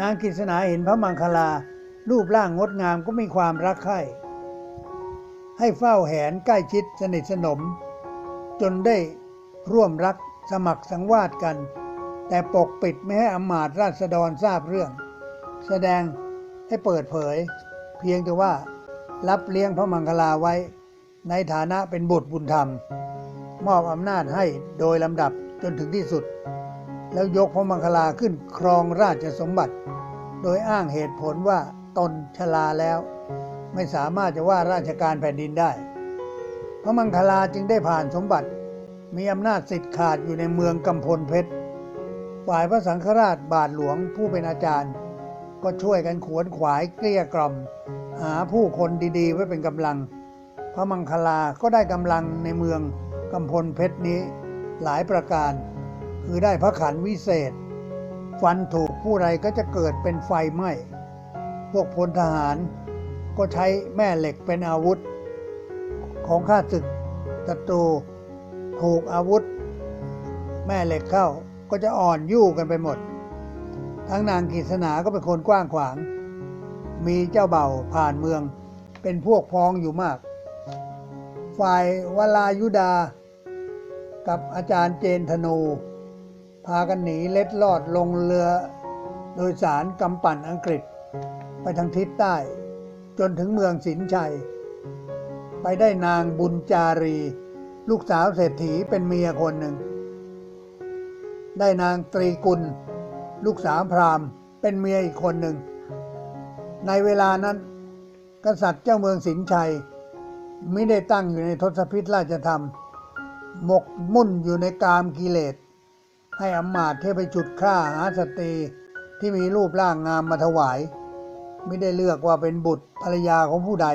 นางกฤษณาเห็นพระมังคลา รูปร่างงดงามก็มีความรักใคร่ให้เฝ้าแหนใกล้ชิดสนิทสนม จนได้ร่วมรักสมัครสังวาสกัน แต่ปกปิดไม่ให้อมาตราษฎรทราบเรื่อง แสดงให้เปิดเผย เพียงแต่ว่ารับเลี้ยงพระมังคลาไว้ ในฐานะเป็นบุตรบุญธรรม มอบอำนาจให้โดยลำดับจนถึงที่สุด แล้วยกพระมังคลาขึ้นครองราชสมบัติ โดยอ้างเหตุผลว่าตนชราแล้ว ไม่สามารถจะว่าราชการแผ่นดินได้ พระมังคลาจึงได้ผ่านสมบัติ มีอำนาจสิทธิ์ขาดอยู่ในเมืองกำพลเพชรฝ่ายพระสังฆราชบาทหลวงผู้เป็นอาจารย์ ก็ช่วยกันขวนขวายเกลี้ยกล่อม หาผู้คนดีๆ ไว้เป็นกำลัง พระมังคลาก็ได้กำลังในเมืองกำพลเพชรนี้หลายประการ คือได้พระขันวิเศษ ฟันถูกผู้ใดก็จะเกิดเป็นไฟไหม้พวกพลทหารก็ใช้แม่เหล็กเป็นอาวุธ ของข้าศึกศัตรูถูกอาวุธ แม่เหล็กเข้าก็จะอ่อนยู่กันไปหมด ทั้งนางกฤษณาก็เป็นคนกว้างขวาง มีเจ้าเบ่าผ่านเมือง เป็นพวกพ้องอยู่มาก ฝ่ายวลายุดา กับอาจารย์เจนธนู พากันหนีเล็ดลอดลงเรือ โดยสารกำปั่นอังกฤษ ไปทางทิศใต้ จนถึงเมืองสินชัย ไปได้นางบุญจารี ลูกสาวเศรษฐีเป็นเมียคนหนึ่ง ได้นางตรีกุล ลูกสาวพราหมณ์เป็นเมียอีกคนหนึ่ง ในเวลานั้น กษัตริย์เจ้าเมืองสินชัย ไม่ได้ตั้งอยู่ในทศพิธราชธรรม หมกมุ่นอยู่ในกามกิเลส ให้อำมาตย์เทไปจุดฆ่าหาสตรีที่มีรูปร่างงามมาถวาย ไม่ได้เลือกว่าเป็นบุตรภรรยาของผู้ใด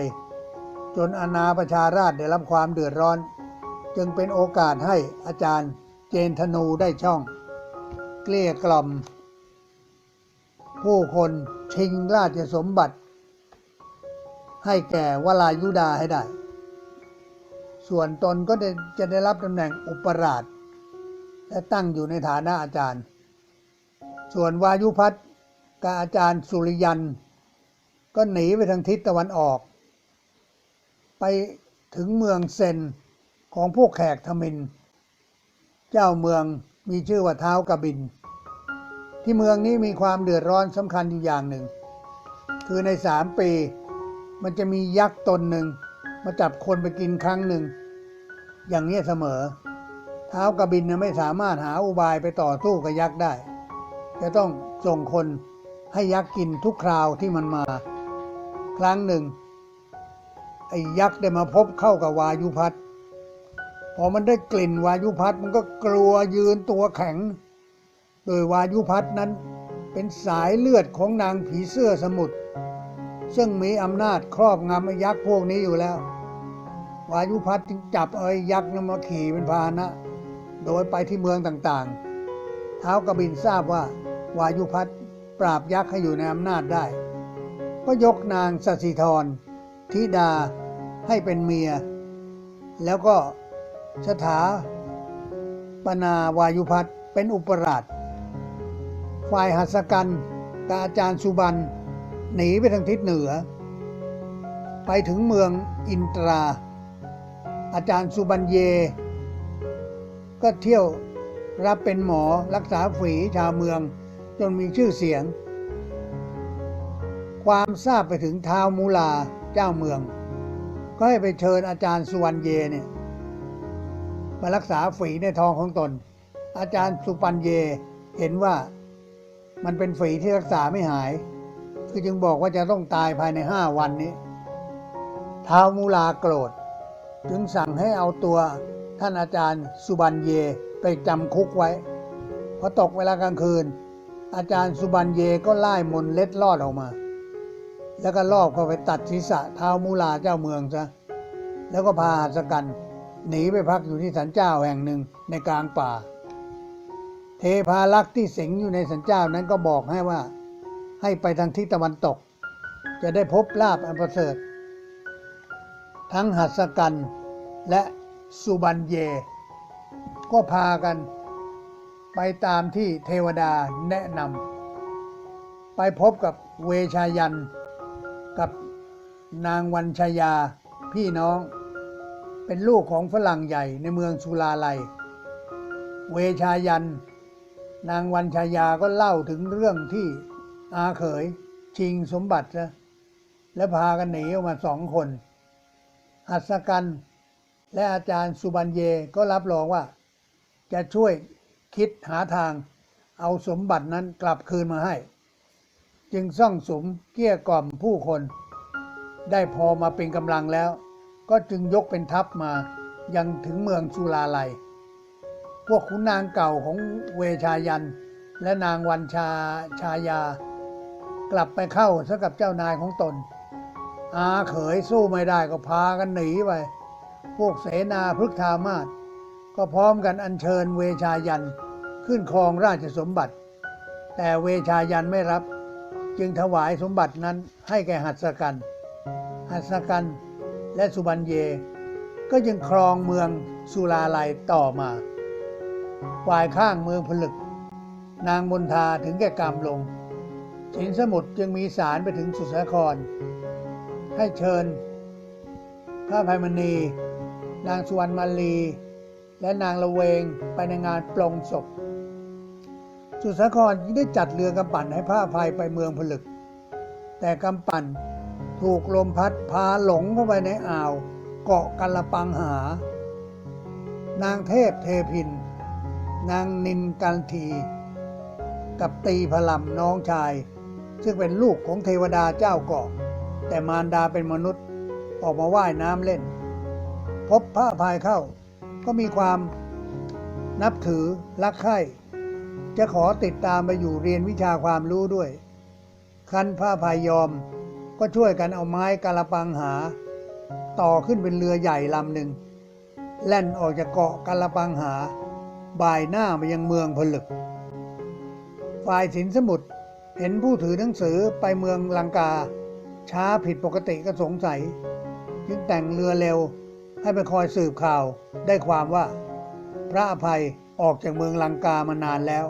จนอาณาประชาราชได้รับความเดือดร้อน จึงเป็นโอกาสให้อาจารย์เจนธนูได้ช่อง เกลี้ยกล่อม ผู้คนชิงราชสมบัติ ให้แก่วลายุดาให้ได้ ส่วนตนก็จะได้รับตำแหน่งอุปราช และตั้งอยู่ในฐานะอาจารย์ ส่วนวายุพัฒน์กับอาจารย์สุริยัน ก็หนีไปทางทิศตะวันออก ไปถึงเมืองเซนของพวกแขกทมิน เจ้าเมืองมีชื่อว่าเท้ากบิน ที่เมืองนี้มีความเดือดร้อนสำคัญอยู่อย่างหนึ่ง คือในสามปีมันจะมียักษ์ตนหนึ่ง มาจับคนไปกินครั้งหนึ่ง อย่างนี้เสมอ ท้ากระบินไม่สามารถหาอุบายไปต่อสู้กับยักษ์ได้ จะต้องส่งคนให้ยักษ์กินทุกคราวที่มันมา ครั้งหนึ่งไอ้ยักษ์ได้มาพบเข้ากับวายุพัฒน์พอมันได้กลิ่นวายุพัฒน์มันก็กลัวยืนตัวแข็ง โดยวายุพัฒน์นั้นเป็นสายเลือดของนางผีเสื้อสมุทรซึ่งมีอำนาจครอบงำไอ้ยักษ์พวกนี้อยู่แล้ว วายุพัฒน์จึงจับไอ้ยักษ์นั้นมาขี่เป็นพาหนะ โดยไปที่เมืองต่างๆ เท้ากบินทราบว่า วายุพัฒน์ปราบยักษ์ให้อยู่ในอำนาจได้ ก็ยกนางสสิธรธิดาให้เป็นเมีย แล้วก็สถาปนาวายุพัฒน์เป็นอุปราช ฝ่ายหัสกันกับอาจารย์สุบันหนีไปทางทิศเหนือ ไปถึงเมืองอินตรา อาจารย์สุบันเย ก็เที่ยวรับเป็นหมอรักษาฝีชาวเมือง จนมีชื่อเสียง ความทราบไปถึงท้าวมูลาเจ้าเมือง ก็ให้ไปเชิญอาจารย์สุวรรณเยเนี่ยมารักษาฝีในท้องของตน อาจารย์สุปันเยเห็นว่ามันเป็นฝีที่รักษาไม่หาย คือจึงบอกว่าจะต้องตายภายในห้าวันนี้ท้าวมูลาโกรธ จึงสั่งให้เอาตัว ท่านอาจารย์สุบันเยไปจำคุกไว้พอตกเวลากลางคืน อาจารย์สุบันเยก็ไล่มนเล็ดลอดออกมา แล้วก็ลอบเข้าไปตัดศีรษะเท้ามูลาเจ้าเมืองซะแล้วก็พาหัสกันหนีไปพักอยู่ที่สันเจ้าแห่งหนึ่งในกลางป่า เทพาลักษ์ที่สิงอยู่ในสันเจ้านั้นก็บอกให้ว่า ให้ไปทางทิศตะวันตก จะได้พบลาบอันประเสริฐ ทั้งหัสกันและ สุบันเย ก็พากันไปตามที่เทวดาแนะนำไปพบกับเวชายัน กับนางวันชายาพี่น้อง เป็นลูกของฝรั่งใหญ่ในเมืองสุลาลัย เวชายัน นางวันชายาก็เล่าถึงเรื่องที่อาเขยชิงสมบัติและพากันหนีออกมาสองคน หัสกัน และอาจารย์สุบันเยก็รับรองว่า จะช่วยคิดหาทาง เอาสมบัตินั้นกลับคืนมาให้ จึงซ่องสมเกลี้ยกล่อมผู้คน ได้พอมาเป็นกำลังแล้ว ก็จึงยกเป็นทัพมายังถึงเมืองสุลาลัย พวกขุนนางเก่าของเวชายัน และนางวันชาชายา กลับไปเข้าซะกับเจ้านายของตน อาเขยสู้ไม่ได้ก็พากันหนีไป พวกเสนาพฤกษามาศก็พร้อมกันอัญเชิญเวชายันขึ้นครองราชสมบัติ แต่เวชายันไม่รับ จึงถวายสมบัตินั้นให้แก่หัสกัน หัสกันและสุบันเย ก็ยังครองเมืองสุลาลัยต่อมาฝ่ายข้างเมืองผลึก นางมนทาถึงแก่กรรมลงสินสมุทรจึงมีสารไปถึงสุสาคร ให้เชิญพระภัยมณี นางสุวรรณมาลี และนางละเวงไปในงานปลงศพ สุสาครได้จัดเรือกำปั่นให้พระภัยไปเมืองผลึก แต่กำปั่นถูกลมพัดพาหลงเข้าไปในอ่าว เกาะกัละปังหา นางเทพเทพิน นางนินกันที กับตีพลัมน้องชาย ซึ่งเป็นลูกของเทวดาเจ้าเกาะ แต่มารดาเป็นมนุษย์ออกมาว่ายน้ำเล่น พบพระอภัยเข้า ก็มีความนับถือรักใคร่จะขอติดตามไปอยู่เรียนวิชาความรู้ด้วย คันพระอภัยยอมก็ช่วยกันเอาไม้กาลปังหา ต่อขึ้นเป็นเรือใหญ่ลำหนึ่ง แล่นออกจากเกาะกาลปังหา บ่ายหน้ามายังเมืองผลึก ฝ่ายสินสมุทรเห็นผู้ถือหนังสือไปเมืองลังกา ช้าผิดปกติก็สงสัย จึงแต่งเรือเร็ว ให้ไปคอยสืบข่าวได้ความว่า พระอภัยออกจากเมืองลังกามานานแล้ว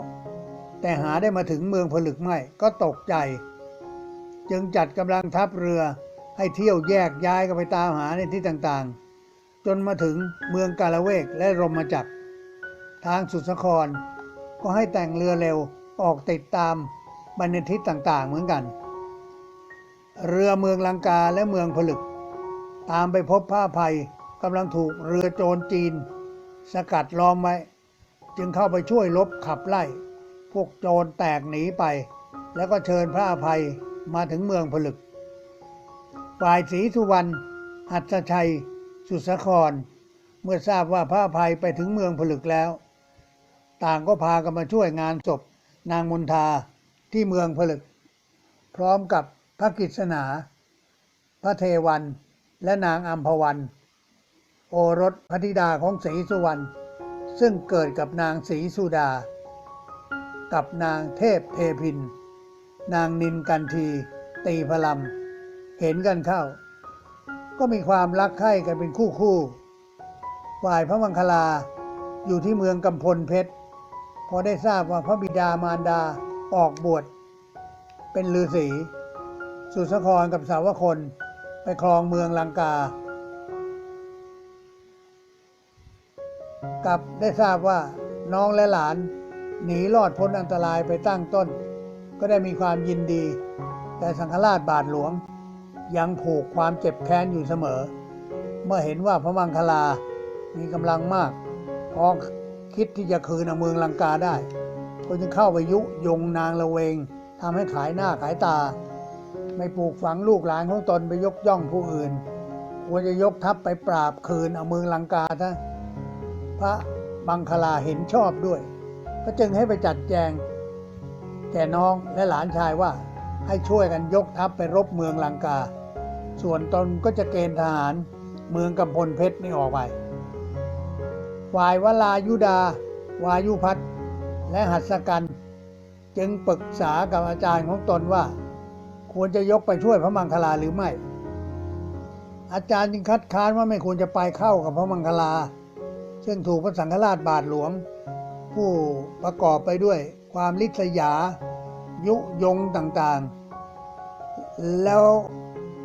แต่หาได้มาถึงเมืองผลึกไม่ก็ตกใจ จึงจัดกำลังทัพเรือให้เที่ยวแยกย้ายกันไปตามหาในที่ต่างๆ จนมาถึงเมืองกาละเวกและรมจักร ทางสุสคร ก็ให้แต่งเรือเร็วออกติดตามบรรณทิศต่างๆ เหมือนกัน เรือเมืองลังกาและเมืองผลึก ตามไปพบผ้าภัย กำลังถูกเรือโจรจีน สกัดล้อมไว้ จึงเข้าไปช่วยลบขับไล่ พวกโจรแตกหนีไป แล้วก็เชิญพระอภัยมาถึงเมืองผลึก ฝ่ายศรีสุวรรณหัตชัย สุสคร เมื่อทราบว่าพระอภัยไปถึงเมืองผลึกแล้ว ต่างก็พากันมาช่วยงานศพนางมนทาที่เมืองผลึก พร้อมกับพระกิษณา พระเทวัน และนางอัมพวัน โอรสพระธิดาของศรีสุวรรณซึ่งเกิดกับนางศรีสุดา กับนางเทพเทพิน นางนินกันที ตีพลัมเห็นกันเข้า ก็มีความรักใคร่กันเป็นคู่คู่ฝ่ายพระมังคลาอยู่ที่เมืองกำพลเพชร พอได้ทราบว่าพระบิดามารดาออกบวชเป็นฤาษี สุสครกับสาวคนไปครองเมืองลังกา กับได้ทราบว่าน้องและหลาน หนีรอดพ้นอันตรายไปตั้งต้น ก็ได้มีความยินดี แต่สังฆราชบาทหลวง ยังผูกความเจ็บแค้นอยู่เสมอ เมื่อเห็นว่าพระมังคลา มีกำลังมากพอคิดที่จะคืนเอเมืองลังกาได้ก็จึงเข้าไปยุยงนางละเวงทำให้ขายหน้าขายตา ไม่ปลูกฝังลูกหลานของตนไปยกย่องผู้อื่นควรจะยกทัพไปปราบคืนเอาเมืองลังกาซะ พระบังคลาเห็นชอบด้วย ก็จึงให้ไปจัดแจง แก่น้องและหลานชายว่าให้ช่วยกันยกทัพไปรบเมืองลังกา ส่วนตนก็จะเกณฑ์ทหารเมืองกำพลเพชรนี่ออกไปฝ่ายวลายุดา วายุพัฒน์และหัสกัน จึงปรึกษากับอาจารย์ของตนว่า ควรจะยกไปช่วยพระมังคลาหรือไม่ อาจารย์จึงคัดค้านว่าไม่ควรจะไปเข้ากับพระมังคลา ซึ่งถูกพระสังฆราชบาทหลวง ผู้ประกอบไปด้วยความลิษยา ยุยงต่างๆ แล้ว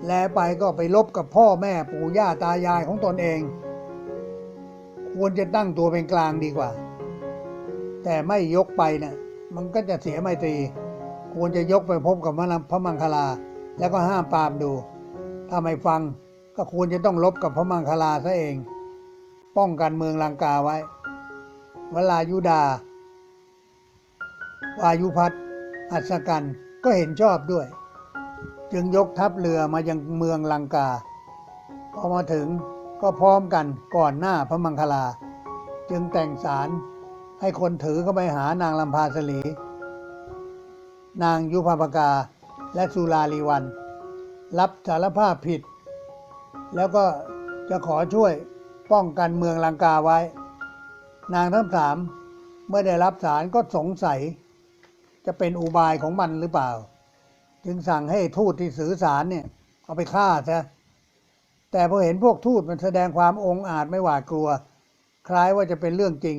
แลไปก็ไปลบกับพ่อแม่ปู่ย่าตายายของตนเอง ควรจะตั้งตัวเป็นกลางดีกว่า แต่ไม่ยกไปเนะ่ยมันก็จะเสียไมตรี ควรจะยกไปพบกับพระมังคลา แล้วก็ห้ามปามดู ถ้าไม่ฟังก็ควรจะต้องลบกับพระมังคลาซะเอง ป้องกันเมืองลังกาไว้เวลายุดาวายุพัฒอัศกันก็เห็นชอบด้วย จึงยกทัพเรือมายังเมืองลังกา พอมาถึงก็พร้อมกันก่อนหน้าพระมังคลา จึงแต่งสารให้คนถือเข้าไปหานางลำพาสลี นางยุพาปกาและสุลาลีวัน รับสารภาพผิด แล้วก็จะขอช่วย ป้องกันเมืองลังกาไว้ นางทั้งสามเมื่อได้รับสารก็สงสัย จะเป็นอุบายของมันหรือเปล่า จึงสั่งให้ทูตที่สื่อสารเนี่ย เอาไปฆ่าซะแต่พอเห็นพวกทูตมันแสดงความองอาจไม่หวาดกลัว คล้ายว่าจะเป็นเรื่องจริง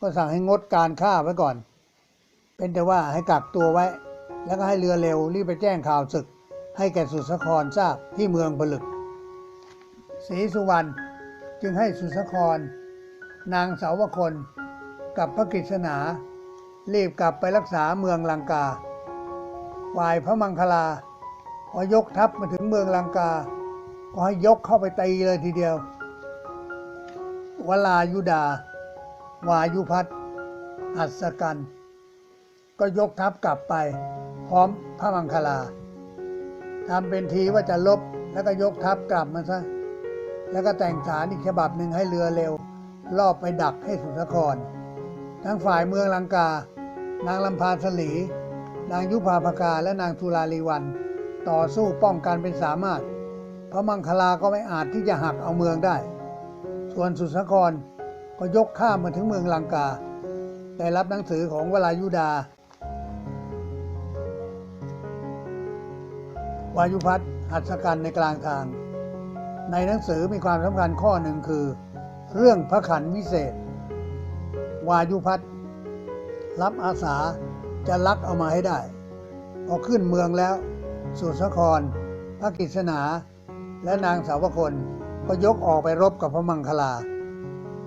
ก็สั่งให้งดการฆ่าไว้ก่อน เป็นแต่ว่าให้กักตัวไว้ แล้วก็ให้เรือเร็วรีบไปแจ้งข่าวศึก ให้แก่สุสครทราบที่เมืองผลึกศรีสุวรรณ จึงให้สุสคร นางสาวคน กับพระกฤษณารีบกลับไปรักษาเมืองลังกา ฝ่ายพระมังคลาพอยกทัพมาถึงเมืองลังกา ก็ให้ยกเข้าไปตีเลยทีเดียว วลายุดา วายุพัฒอัศกัน ก็ยกทัพกลับไป พร้อมพระมังคลาทำเป็นทีว่าจะลบแล้วก็ยกทัพกลับมาซะ แล้วก็แต่งสารอีกฉบับหนึ่งให้เรือเร็ว รอบไปดักให้สุสครทั้งฝ่ายเมืองลังกา นางลำพาสลี นางยุพาภกาและนางสุราลีวัน ต่อสู้ป้องกันเป็นสามารถ พระมังคลาก็ไม่อาจที่จะหักเอาเมืองได้ ส่วนสุสครก็ยกข้ามมาถึงเมืองลังกา ได้รับหนังสือของวลายุดาวายุพัฒหัตสกันในกลางทาง ในหนังสือมีความสำคัญข้อหนึ่งคือ เรื่องพระขันวิเศษ วายุพัฒรับอาสาจะลักเอามาให้ได้ พอขึ้นเมืองแล้ว สุสคร พระกฤษณา และนางสาวคนก็ยกออกไปรบกับพระมังคลา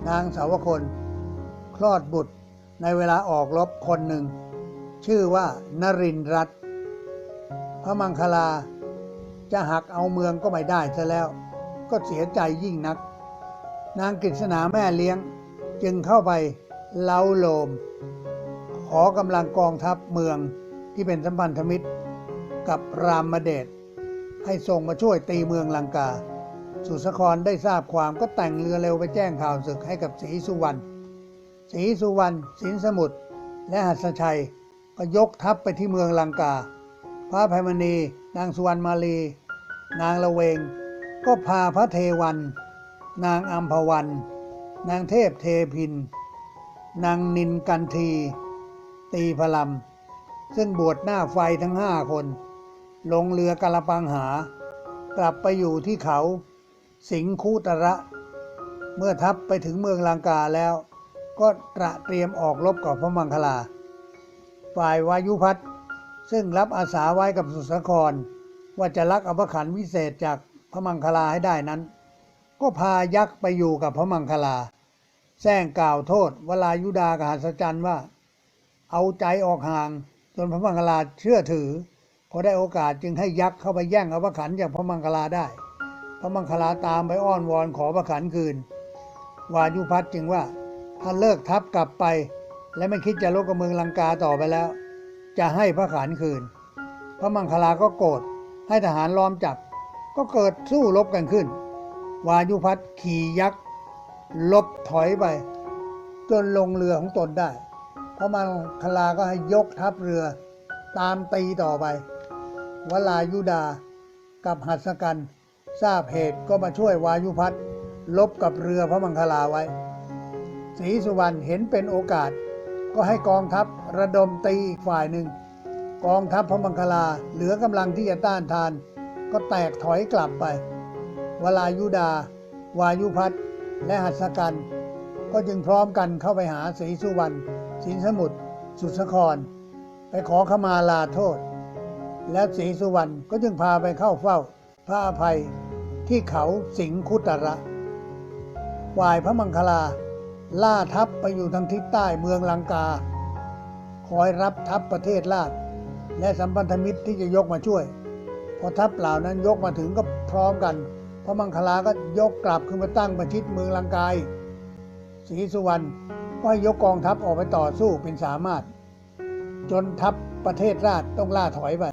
นางสาวคนคลอดบุตรในเวลาออกรบคนหนึ่ง ชื่อว่านรินทร์รัตพระมังคลาจะหักเอาเมืองก็ไม่ได้ซะแล้ว ก็เสียใจยิ่งนัก นางกฤษณาแม่เลี้ยงจึงเข้าไปเล้าโลม ขอกำลังกองทัพเมืองที่เป็นสัมพันธมิตร กับรามเดชให้ส่งมาช่วยตีเมืองลังกา สุสครได้ทราบความก็แต่งเรือเร็วไปแจ้งข่าวศึกให้กับศรีสุวรรณศรีสุวรรณสินสมุทรและหัสชัยก็ยกทัพไปที่เมืองลังกา พระภัยมณี นางสุวรรณมาลี นางละเวง ก็พาพระเทวัน นางอัมพวัน นางเทพเทพิน นางนินกันที ตีพลัมซึ่งบวชหน้าไฟทั้งห้าคน ลงเรือกาลปังหา กลับไปอยู่ที่เขา สิงคูตระ เมื่อทัพไปถึงเมืองลังกาแล้ว ก็ตระเตรียมออกรบกับพระมังคลา ฝ่ายวายุพัฒน์ซึ่งรับอาสาไว้กับสุสคร ว่าจะลักเอาพระขันวิเศษจาก พระมังคลาให้ได้นั้น ก็พายักษ์ไปอยู่กับพระมังคลาแซงกล่าวโทษวลายุดากหัสจันว่า เอาใจออกห่าง จนพระมังคลาเชื่อถือพอได้โอกาสจึงให้ยักษ์เข้าไปแย่งเอาพระขันจากพระมังคลาได้ พระมังคลาตามไปอ้อนวอนขอพระขันคืน วายุพัฒน์จึงว่าถ้าเลิกทัพกลับไป และไม่คิดจะลบกับเมืองลังกาต่อไปแล้ว จะให้พระขันคืน พระมังคลาก็โกรธให้ทหารล้อมจับ ก็เกิดสู้รบกันขึ้น วายุพัฒขี่ยักษ์ลบถอยไป จนลงเรือของตนได้พระมังคลาก็ให้ยกทัพเรือตามตีต่อไป วลายุดากับหัสกันทราบเหตุก็มาช่วยวายุพัฒลบกับเรือพระมังคลาไว้ศรีสุวรรณเห็นเป็นโอกาส ก็ให้กองทัพระดมตีอีกฝ่ายหนึ่ง กองทัพพระมังคลาเหลือกำลังที่จะต้านทาน ก็แตกถอยกลับไป วลายุดา วายุพัฒและหัสกัน ก็จึงพร้อมกันเข้าไปหาศรีสุวรรณสินสมุทรสุสคร ไปขอขมาลาโทษ แล้วศรีสุวรรณก็จึงพาไปเข้าเฝ้า พระอภัยที่เขาสิงคุตระฝ่ายพระมังคลา ล่าทัพไปอยู่ทางทิศใต้เมืองลังกา คอยรับทัพประเทศราชและสัมพันธมิตรที่จะยกมาช่วย พอทัพเหล่านั้นยกมาถึงก็พร้อมกันพระมังคลาก็ยกกลับขึ้นมาตั้งประชิดเมืองลังกายศรีสุวรรณก็ให้ยกกองทัพออกไปต่อสู้เป็นสามารถ จนทัพประเทศราชต้องล่าถอยไป